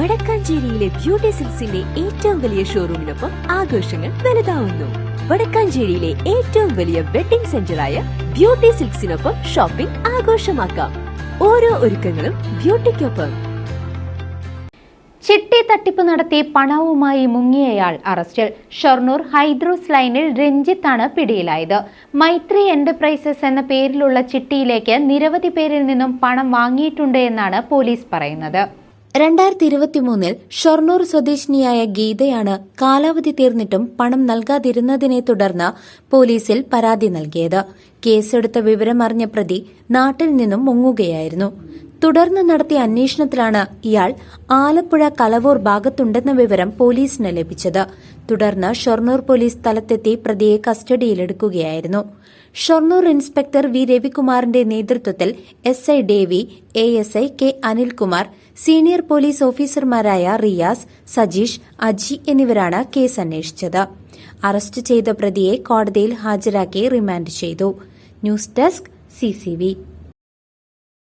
വടക്കാഞ്ചേരിയിലെ beauty സിൽസിന്റെ ഏറ്റവും വലിയ ഷോറൂമിനൊപ്പം ആഘോഷങ്ങൾ വലുതാവുന്നു. വടക്കാഞ്ചേരിയിലെ ഏറ്റവും വലിയ വെഡിംഗ് സെന്ററായ ബ്യൂട്ടി സിൽക്സിനൊപ്പം ഷോപ്പിംഗ് ആഘോഷമാക്കാം. ഓരോ ഒരുക്കങ്ങളും ബ്യൂട്ടിക്കൊപ്പം. ചിട്ടി തട്ടിപ്പ് നടത്തി പണവുമായി മുങ്ങിയയാൾ അറസ്റ്റിൽ. ഷൊർണൂർ ഹൈദ്രോസ് ലൈനിൽ രഞ്ജിത്താണ് പിടിയിലായത്. മൈത്രി എന്റർപ്രൈസസ് എന്ന പേരിലുള്ള ചിട്ടിയിലേക്ക് നിരവധി പേരിൽ നിന്നും പണം വാങ്ങിയിട്ടുണ്ട് എന്നാണ് പോലീസ് പറയുന്നത്. രണ്ടായിരത്തി ഇരുപത്തിമൂന്നിൽ ഷൊർണൂർ സ്വദേശിനിയായ ഗീതയാണ് കാലാവധി തീർന്നിട്ടും പണം നൽകാതിരുന്നതിനെ തുടർന്ന് പോലീസിൽ പരാതി നൽകിയത്. കേസെടുത്ത വിവരമറിഞ്ഞ പ്രതി നാട്ടിൽ നിന്നും മുങ്ങുകയായിരുന്നു. തുടർന്ന് നടത്തിയ അന്വേഷണത്തിലാണ് ഇയാൾ ആലപ്പുഴ കലവൂർ ഭാഗത്തുണ്ടെന്ന വിവരം പോലീസിന് ലഭിച്ചത്. തുടർന്ന് ഷൊർണൂർ പോലീസ് സ്ഥലത്തെത്തി പ്രതിയെ കസ്റ്റഡിയിലെടുക്കുകയായിരുന്നു. ഷൊർണൂർ ഇൻസ്പെക്ടർ വി രവികുമാറിന്റെ നേതൃത്വത്തിൽ S I Davy A S I K Anilkumar senior police ഓഫീസർമാരായ റിയാസ് സജീഷ് അജി എന്നിവരാണ് കേസ് അന്വേഷിച്ചത്. അറസ്റ്റ് ചെയ്ത പ്രതിയെ കോടതിയിൽ ഹാജരാക്കി റിമാൻഡ് ചെയ്തു. News desk CCV